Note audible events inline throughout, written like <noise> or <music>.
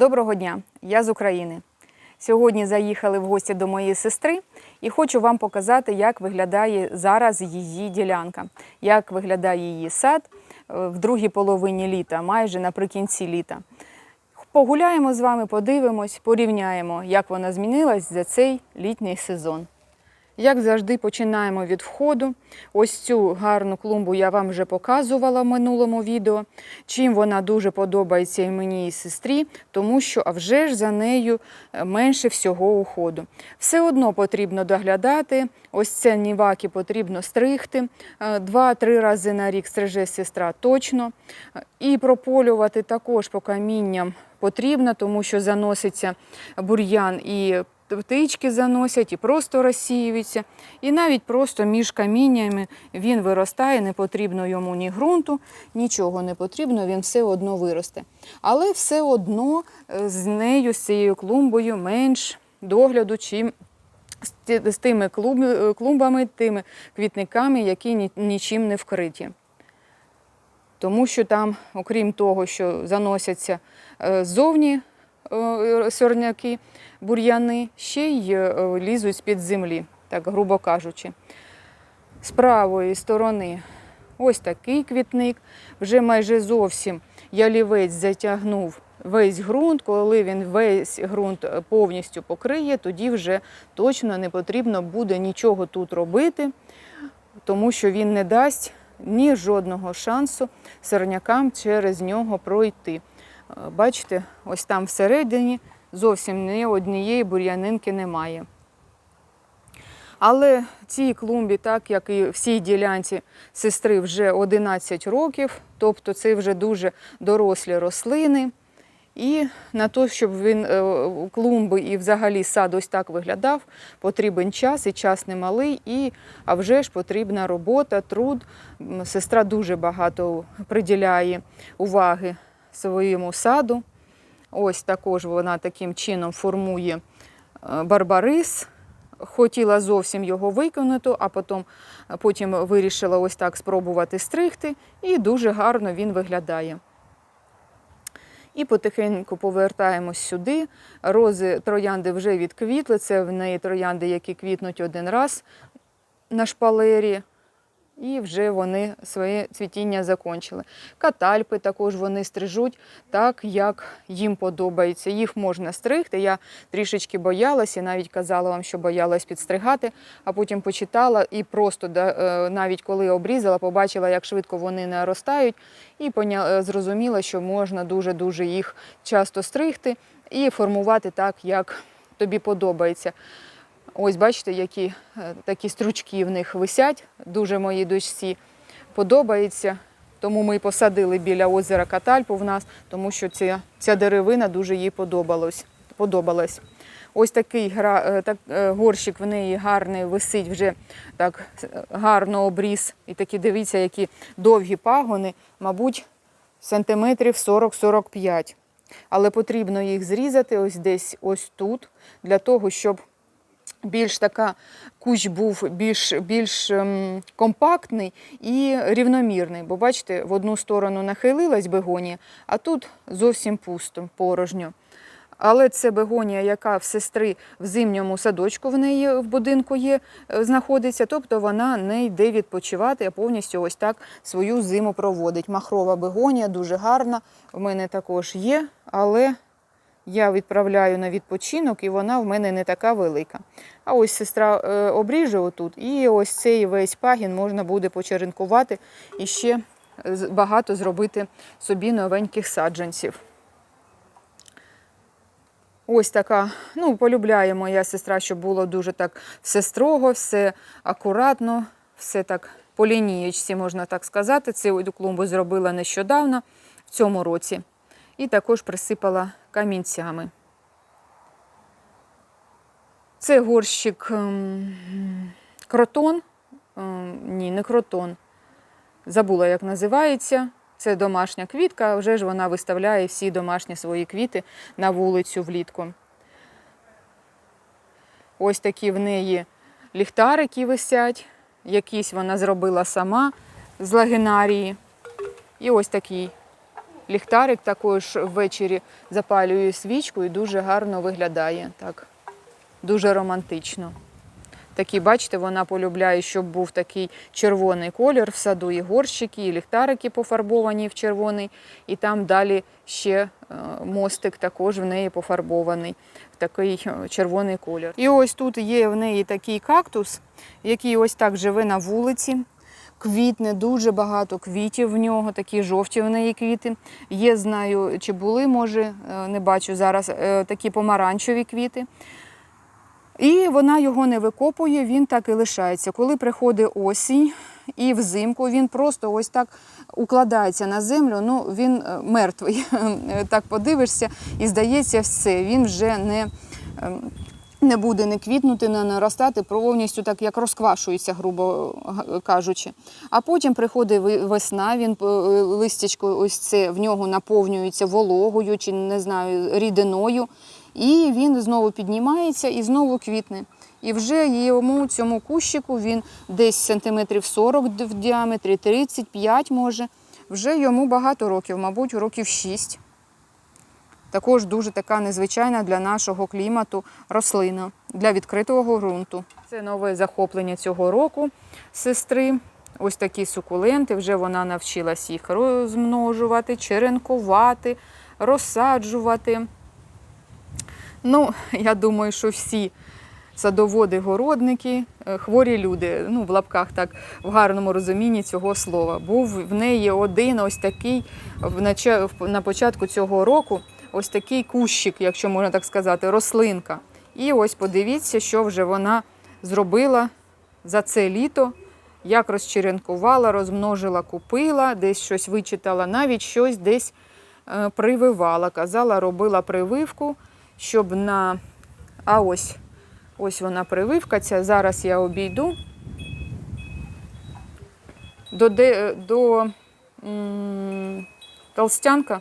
Доброго дня, я з України. Сьогодні заїхали в гості до моєї сестри і хочу вам показати, як виглядає зараз її ділянка, як виглядає її сад е, в другій половині літа, майже наприкінці літа. Погуляємо з вами, подивимось, порівняємо, як вона змінилась за цей літній сезон. Як завжди, починаємо від входу. Ось цю гарну клумбу я вам вже показувала в минулому відео. Чим вона дуже подобається і мені, і сестрі, тому що а вже ж за нею е, менше всього уходу. Все одно потрібно доглядати. Ось це ніваки потрібно стригти. Е, Два-три рази на рік стриже сестра точно. Е, І прополювати також по камінням потрібно, тому що заноситься бур'ян і птички заносять і просто розсіюються. І навіть просто між каміннями він виростає, не потрібно йому ні ґрунту, нічого не потрібно, він все одно виросте. Але все одно е, з нею, з цією клумбою, менш догляду, чим з тими е, клумбами, тими квітниками, які нічим не вкриті. Тому що там, окрім того, що заносяться е, ззовні сорняки, бур'яни, ще й е, лізуть з-під землі, так грубо кажучи. З правої сторони ось такий квітник. Вже майже зовсім ялівець затягнув весь ґрунт. Коли він весь ґрунт е, повністю покриє, тоді вже точно не потрібно буде нічого тут робити, тому що він не дасть ні жодного шансу сорнякам через нього пройти. Бачите, ось там всередині зовсім ні однієї бур'янинки немає. Але цій клумбі, так як і всій ділянці сестри, вже 11 років, тобто це вже дуже дорослі рослини. І на те, щоб він е, клумби і взагалі сад ось так виглядав, потрібен час, і час немалий, і а вже ж потрібна робота, труд. Сестра дуже багато приділяє уваги своєму саду. Ось також вона таким чином формує е, барбарис. Хотіла зовсім його виконати, а потім, потім вирішила ось так спробувати стригти, і дуже гарно він виглядає. І потихеньку повертаємось сюди. Рози троянди вже відквітли. Це в неї троянди, які квітнуть один раз на шпалері. І вже вони своє цвітіння закончили. Катальпи також вони стрижуть так, як їм подобається. Їх можна стригти. Я трішечки боялася, навіть казала вам, що боялась підстригати, а потім почитала і просто е, навіть коли обрізала, побачила, як швидко вони наростають, і е, зрозуміла, що можна дуже-дуже їх часто стригти і формувати так, як тобі подобається. Ось бачите, які е, такі стручки в них висять. Дуже моїй дочці подобається. Тому ми і посадили біля озера Катальпу в нас, тому що ця, ця деревина дуже їй подобалась. Ось такий гра, е, так, е, горщик в неї гарний висить, вже так гарно обріз. І такі дивіться, які довгі пагони, мабуть, сантиметрів 40-45. Але потрібно їх зрізати ось десь ось тут, для того, щоб більш така кущ був більш, більш ем, компактний і рівномірний. Бо бачите, в одну сторону нахилилась бегонія, а тут зовсім пусто, порожньо. Але це бегонія, яка в сестри в зимньому садочку в неї в будинку є, е, знаходиться, тобто вона не йде відпочивати, а повністю ось так свою зиму проводить. Махрова бегонія дуже гарна. В мене також є, але я відправляю на відпочинок, і вона в мене не така велика. А ось сестра е, обріже отут, і ось цей весь пагін можна буде почеренкувати і ще багато зробити собі новеньких саджанців. Ось така, ну, полюбляє моя сестра, щоб було дуже так все строго, все акуратно, все так по лінієчці, можна так сказати. Цю клумбу зробила нещодавно, в цьому році. І також присипала камінцями. Це горщик ем, кротон. Ем, ні, не кротон. Забула, як називається. Це домашня квітка, вже ж вона виставляє всі домашні свої квіти на вулицю влітку. Ось такі в неї ліхтарики висять. Якісь вона зробила сама з лагінарії. І ось такий ліхтарик також ввечері запалює свічку і дуже гарно виглядає. Так, дуже романтично. Такі, бачите, вона полюбляє, щоб був такий червоний колір в саду, і горщики, і ліхтарики пофарбовані в червоний, і там далі ще е, мостик також в неї пофарбований в такий е, червоний колір. І ось тут є в неї такий кактус, який ось так живе на вулиці. Квітне, дуже багато квітів в нього, такі жовті в неї квіти. Є, знаю, чи були, може, е, не бачу зараз, е, такі помаранчеві квіти. І вона його не викопує, він так і лишається. Коли приходить осінь і взимку, він просто ось так укладається на землю. Ну він е, мертвий. <laughs> Так подивишся, і здається, все. Він вже не, е, не буде не квітнути, не наростати, повністю так як розквашується, грубо кажучи. А потім приходить весна, він е, листячко, ось це в нього наповнюється вологою чи не знаю, рідиною. І він знову піднімається і знову квітне. І вже йому цьому кущику він десь сантиметрів 40 в діаметрі, 35 може. Вже йому багато років, мабуть, років 6. Також дуже така незвичайна для нашого клімату рослина для відкритого ґрунту. Це нове захоплення цього року сестри. Ось такі сукуленти. Вже вона навчилась їх розмножувати, черенкувати, розсаджувати. Ну, я думаю, що всі садоводи, городники, е, хворі люди, ну, в лапках так, в гарному розумінні цього слова. Був в неї один ось такий на початку цього року, ось такий кущик, якщо можна так сказати, рослинка. І ось подивіться, що вже вона зробила за це літо. Як розчеренкувала, розмножила, купила, десь щось вичитала, навіть щось десь е, прививала. Казала, робила прививку, щоб на. А ось, ось вона прививка. Ця зараз я обійду. До, до м, толстянка.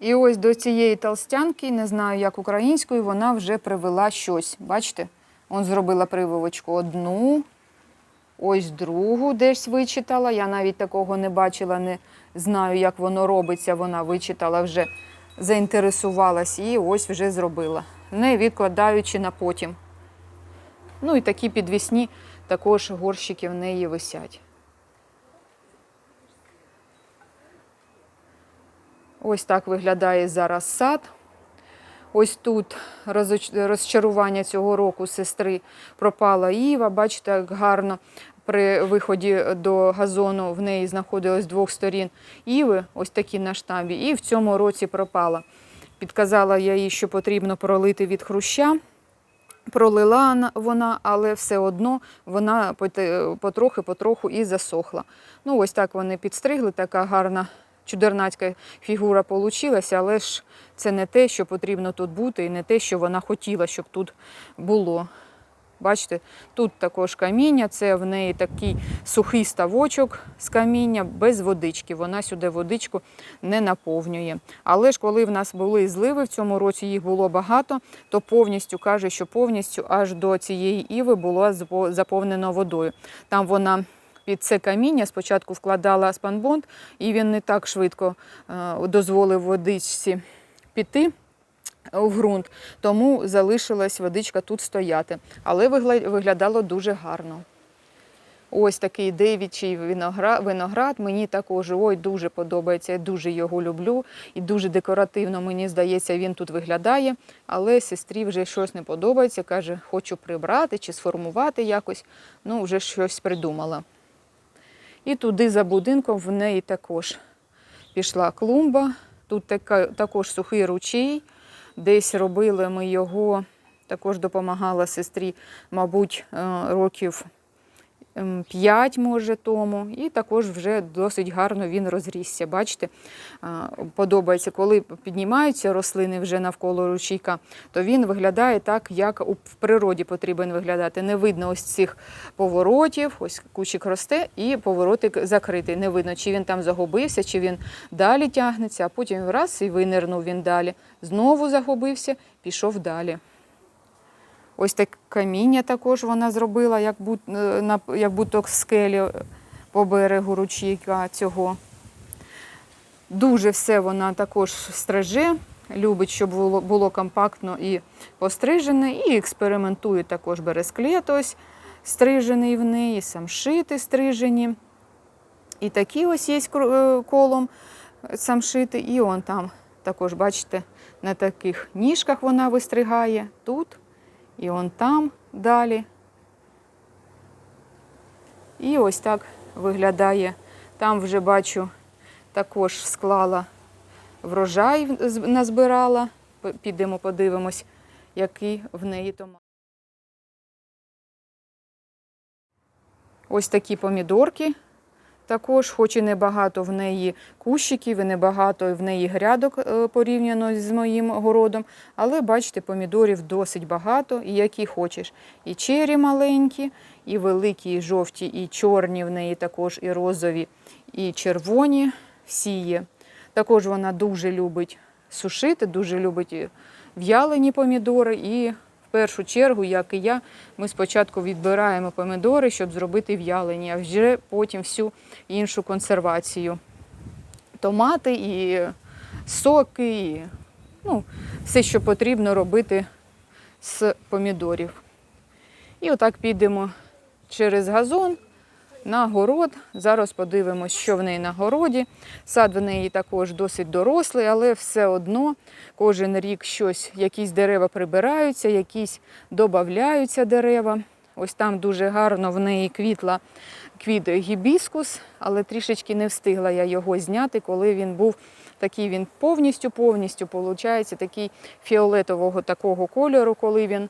І ось до цієї толстянки, не знаю, як українською, вона вже привела щось. Бачите? Он зробила прививочку одну, ось другу десь вичитала. Я навіть такого не бачила, не знаю, як воно робиться. Вона вичитала вже, заінтересувалась і ось вже зробила. Не відкладаючи на потім. Ну і такі підвісні також горщики в неї висять. Ось так виглядає зараз сад. Ось тут розчарування цього року сестри пропала Іва. Бачите, як гарно при виході до газону в неї знаходилось двох сторін Іви, ось такі на штамбі, і в цьому році пропала. Підказала я їй, що потрібно пролити від хруща. Пролила вона, але все одно вона потрохи-потроху і засохла. Ну, ось так вони підстригли, така гарна чудернацька фігура получилася, але ж це не те, що потрібно тут бути, і не те, що вона хотіла, щоб тут було. Бачите, тут також каміння, це в неї такий сухий ставочок з каміння без водички. Вона сюди водичку не наповнює. Але ж коли в нас були зливи в цьому році, їх було багато, то повністю каже, що повністю аж до цієї іви було заповнено водою. Там вона під це каміння спочатку вкладала спанбонд, і він не так швидко е, дозволив водичці піти в ґрунт, тому залишилась водичка тут стояти. Але виглядало дуже гарно. Ось такий девічий виноград. Мені також ой, дуже подобається, я дуже його люблю. І дуже декоративно, мені здається, він тут виглядає. Але сестрі вже щось не подобається. Каже, хочу прибрати чи сформувати якось. Ну, вже щось придумала. І туди за будинком в неї також пішла клумба. Тут така, також сухий ручей. Десь робили ми його, також допомагала сестрі, мабуть, е, років 5, може, тому. І також вже досить гарно він розрісся. Бачите, подобається, коли піднімаються рослини вже навколо ручейка, то він виглядає так, як в природі потрібен виглядати. Не видно ось цих поворотів, ось кущик росте і поворотик закритий. Не видно, чи він там загубився, чи він далі тягнеться, а потім раз і винирнув він далі. Знову загубився, пішов далі. Ось так каміння також вона зробила, як, бут, е, як будто скелі по берегу ручійка цього. Дуже все вона також стриже, любить, щоб було, було компактно і пострижене, і експериментує також бересклет ось стрижений в неї, самшити стрижені. І такі ось є е, колом самшити, і он там також, бачите, на таких ніжках вона вистригає тут, і он там далі. І ось так виглядає. Там вже бачу, також склала врожай, назбирала. Підемо подивимось, який в неї томат. Ось такі помідорки. Також, хоч і небагато в неї кущиків, і небагато в неї грядок е, порівняно з моїм городом. Але бачите, помідорів досить багато, і які хочеш. І чері маленькі, і великі, і жовті, і чорні в неї також, і розові, і червоні. Всі є. Також вона дуже любить сушити, дуже любить в'ялені помідори. І першу чергу, як і я, ми спочатку відбираємо помідори, щоб зробити в'ялені, а вже потім всю іншу консервацію. Томати і соки, і ну, все, що потрібно робити з помідорів. І отак підемо через газон на город. Зараз подивимось, що в неї на городі. Сад в неї також досить дорослий, але все одно кожен рік щось, якісь дерева прибираються, якісь додаються дерева. Ось там дуже гарно в неї квітла квіт гібіскус, але трішечки не встигла я його зняти, коли він був такий він повністю, повністю, виходить, такий фіолетового такого кольору, коли він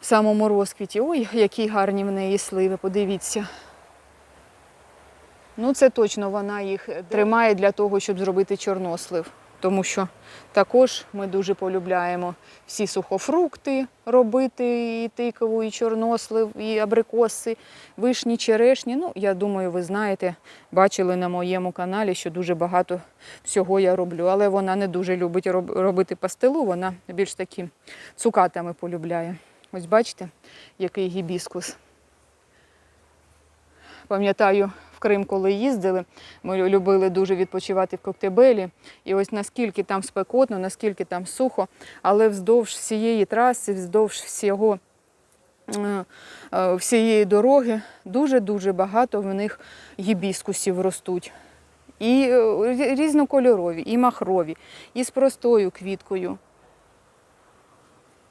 в самому розквіті. Ой, які гарні в неї сливи, подивіться. Ну, це точно вона їх тримає для того, щоб зробити чорнослив. Тому що також ми дуже полюбляємо всі сухофрукти робити, і тикову, і чорнослив, і абрикоси, вишні, черешні. Ну, я думаю, ви знаєте, бачили на моєму каналі, що дуже багато всього я роблю. Але вона не дуже любить робити пастилу, вона більш такі цукатами полюбляє. Ось бачите, який гібіскус. Пам'ятаю, Крим, коли їздили, ми любили дуже відпочивати в Коктебелі. І ось наскільки там спекотно, наскільки там сухо, але вздовж всієї траси, вздовж всього, е, е, всієї дороги дуже-дуже багато в них гібіскусів ростуть. І е, різнокольорові, і махрові, і з простою квіткою.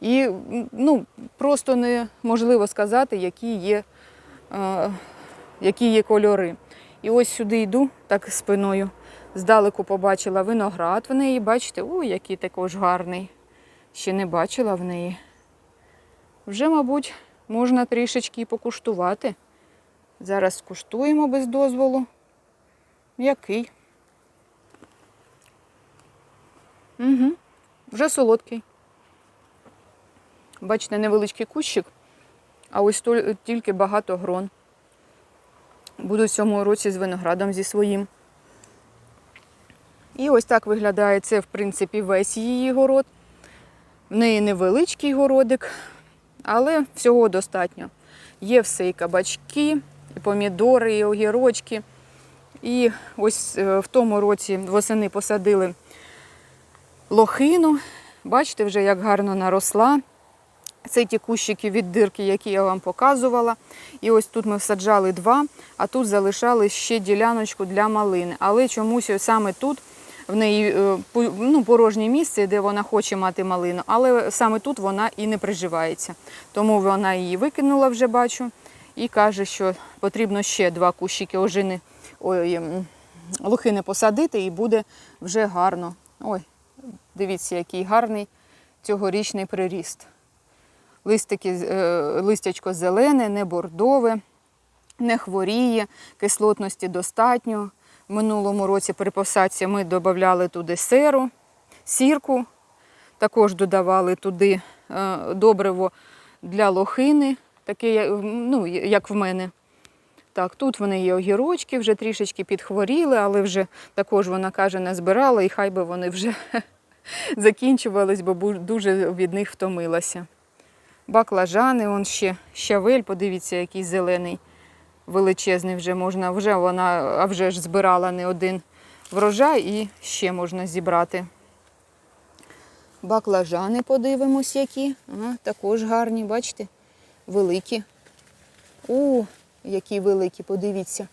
І ну, просто неможливо сказати, які є, які є кольори. І ось сюди йду, так спиною. Здалеку побачила виноград в неї. Бачите, ой, який також гарний. Ще не бачила в неї. Вже, мабуть, можна трішечки покуштувати. Зараз скуштуємо без дозволу. Який? Угу. Вже солодкий. Бачите, невеличкий кущик, а ось тільки багато грон. Буду в цьому році з виноградом зі своїм. І ось так виглядає це, в принципі, весь її город. В неї невеличкий городик, але всього достатньо. Є все і кабачки, і помідори, і огірочки. І ось е, в тому році восени посадили лохину. Бачите, вже як гарно наросла. Це ті кущики від дирки, які я вам показувала. І ось тут ми всаджали два, а тут залишали ще діляночку для малини. Але чомусь саме тут в неї е, ну, порожнє місце, де вона хоче мати малину, але саме тут вона і не приживається. Тому вона її викинула вже бачу і каже, що потрібно ще два кущики ожини, ой, лохини посадити, і буде вже гарно. Ой, дивіться, який гарний цьогорічний приріст. Листики, е, листячко зелене, не бордове, не хворіє, кислотності достатньо. В минулому році при посадці ми додавали туди серу, сірку, також додавали туди е, добриво для лохини, таке, ну, як в мене. Так, тут вони є огірочки, вже трішечки підхворіли, але вже також вона каже, не збирала, і хай би вони вже <laughs> закінчувались, бо дуже від них втомилася. Баклажани, он ще щавель, подивіться, який зелений, величезний вже можна. Вже вона, а вже ж збирала не один врожай і ще можна зібрати. Баклажани подивимось, які. Ага, також гарні, бачите? Великі. О, які великі, подивіться.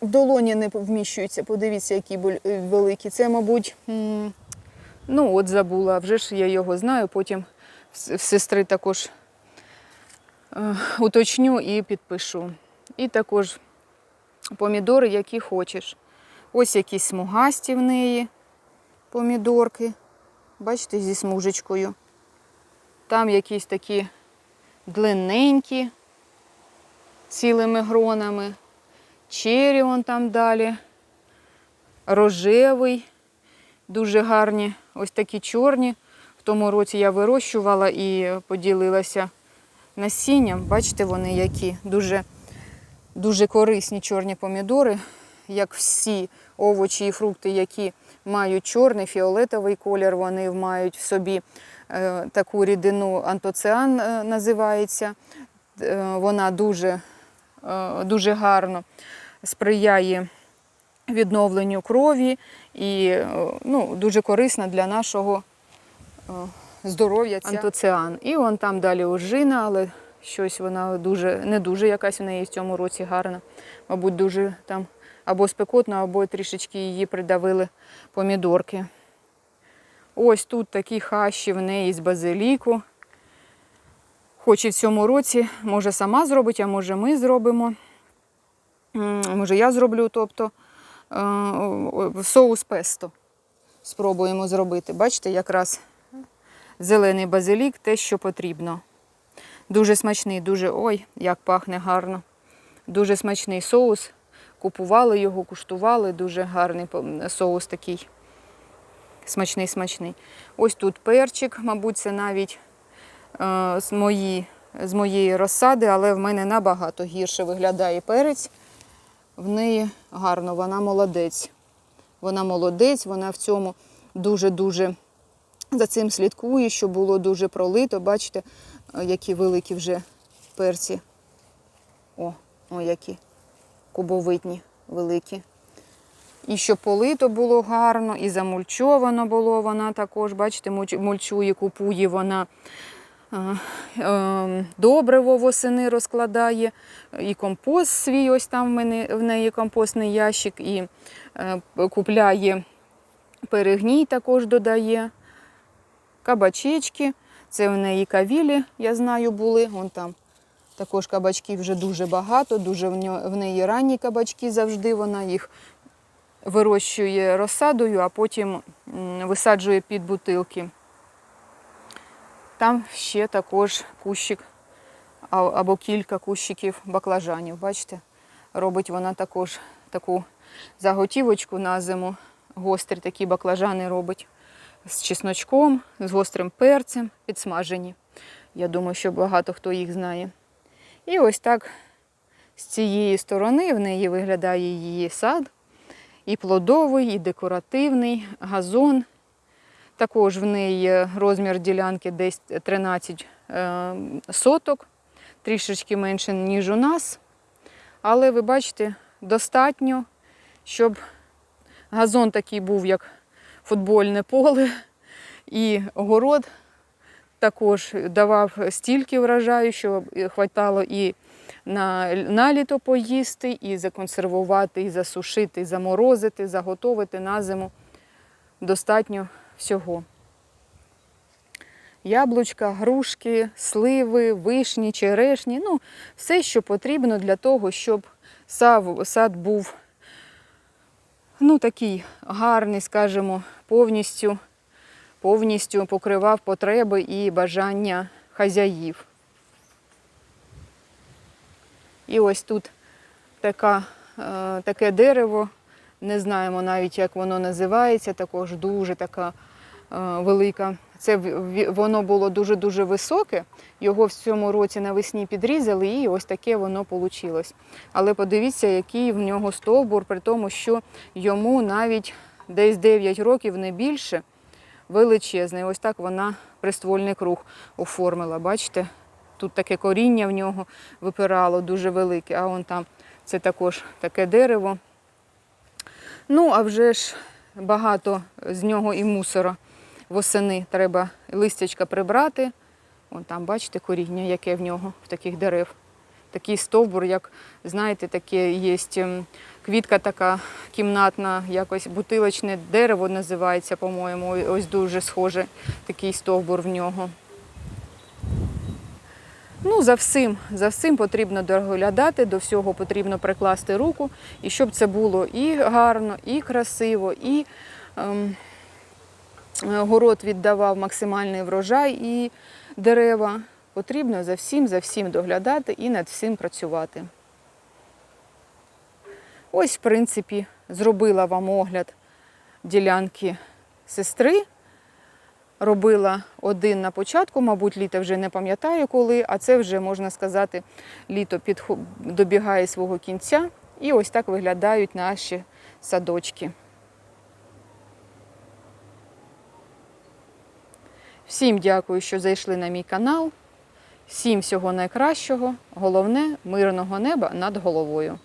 Долоні не вміщуються, подивіться, які е, великі. Це, мабуть, ну от забула, вже ж я його знаю, потім в сестри також е, уточню і підпишу. І також помідори, які хочеш. Ось якісь смугасті в неї помідорки. Бачите, зі смужечкою. Там якісь такі длинненькі, цілими гронами. Чері он там далі. Рожевий, дуже гарні. Ось такі чорні. В тому році я вирощувала і поділилася насінням. Бачите, вони які дуже, дуже корисні чорні помідори, як всі овочі і фрукти, які мають чорний, фіолетовий колір, вони мають в собі е, таку рідину антоціан е, називається. Е, вона дуже, дуже гарно сприяє відновленню крові і е, ну, дуже корисна для нашого е, здоров'я. Антоціан. І вон там далі ожина, але щось вона дуже, не дуже якась в неї в цьому році гарна. Мабуть, дуже там або спекотно, або трішечки її придавили помідорки. Ось тут такі хащі в неї з базиліку. Хоч і в цьому році, може сама зробить, а може ми зробимо. Може я зроблю, тобто соус песто спробуємо зробити. Бачите, якраз зелений базилік, те, що потрібно. Дуже смачний, дуже ой, як пахне гарно. Дуже смачний соус. Купували його, куштували, дуже гарний соус такий. Смачний, смачний. Ось тут перчик, мабуть, це навіть е, з, мої, з моєї розсади, але в мене набагато гірше виглядає перець. В неї гарно, вона молодець. Вона молодець, вона в цьому дуже-дуже за цим слідкує, що було дуже пролито. Бачите, е, які великі вже перці. О, о які кубовидні, великі. І щоб полито було гарно, і замульчовано було вона також. Бачите, мульч- мульчує, купує вона добриво восени розкладає, і компост свій, ось там в, мене, в неї компостний ящик, і е, купляє перегній, також додає, кабачечки. Це в неї кавілі, я знаю, були. Вон там також кабачків вже дуже багато, дуже в неї ранні кабачки завжди. Вона їх вирощує розсадою, а потім висаджує під бутилки. Там ще також кущик або кілька кущиків баклажанів. Бачите, робить вона також таку заготівочку на зиму. Гострі такі баклажани робить з чесночком, з гострим перцем, підсмажені. Я думаю, що багато хто їх знає. І ось так з цієї сторони в неї виглядає її сад. І плодовий, і декоративний, газон. Також в неї розмір ділянки десь 13 е, соток, трішечки менше, ніж у нас. Але ви бачите, достатньо, щоб газон такий був, як футбольне поле, і город також давав стільки врожаю, що хватало і на, на літо поїсти, і законсервувати, і засушити, і заморозити, заготовити на зиму. Достатньо всього. Яблучка, грушки, сливи, вишні, черешні ну, все, що потрібно для того, щоб сад був ну, такий гарний, скажімо, повністю, повністю покривав потреби і бажання хазяїв. І ось тут така, е, таке дерево, не знаємо навіть, як воно називається, також дуже така велика. Це воно було дуже-дуже високе. Його в цьому році навесні підрізали, і ось таке воно вийшло. Але подивіться, який в нього стовбур, при тому, що йому навіть десь 9 років, не більше, величезний. Ось так вона приствольний круг оформила. Бачите? Тут таке коріння в нього випирало дуже велике, а вон там Це також таке дерево. Ну, а вже ж багато з нього і мусора восени треба листячка прибрати. Вон там, бачите, коріння, яке в нього, в таких дерев. Такий стовбур, як, знаєте, таке є ем, квітка така кімнатна, якось бутилочне дерево називається, по-моєму. Ось дуже схоже такий стовбур в нього. Ну, за всім, за всім потрібно доглядати, до всього потрібно прикласти руку, і щоб це було і гарно, і красиво, і ем, город віддавав максимальний врожай і дерева. Потрібно за всім, за всім доглядати і над всім працювати. Ось, в принципі, зробила вам огляд ділянки сестри. Робила один на початку, мабуть, літо вже не пам'ятаю коли, а це вже, можна сказати, літо підхо- добігає свого кінця. І ось так виглядають наші садочки. Всім дякую, що зайшли на мій канал. Всім всього найкращого. Головне мирного неба над головою.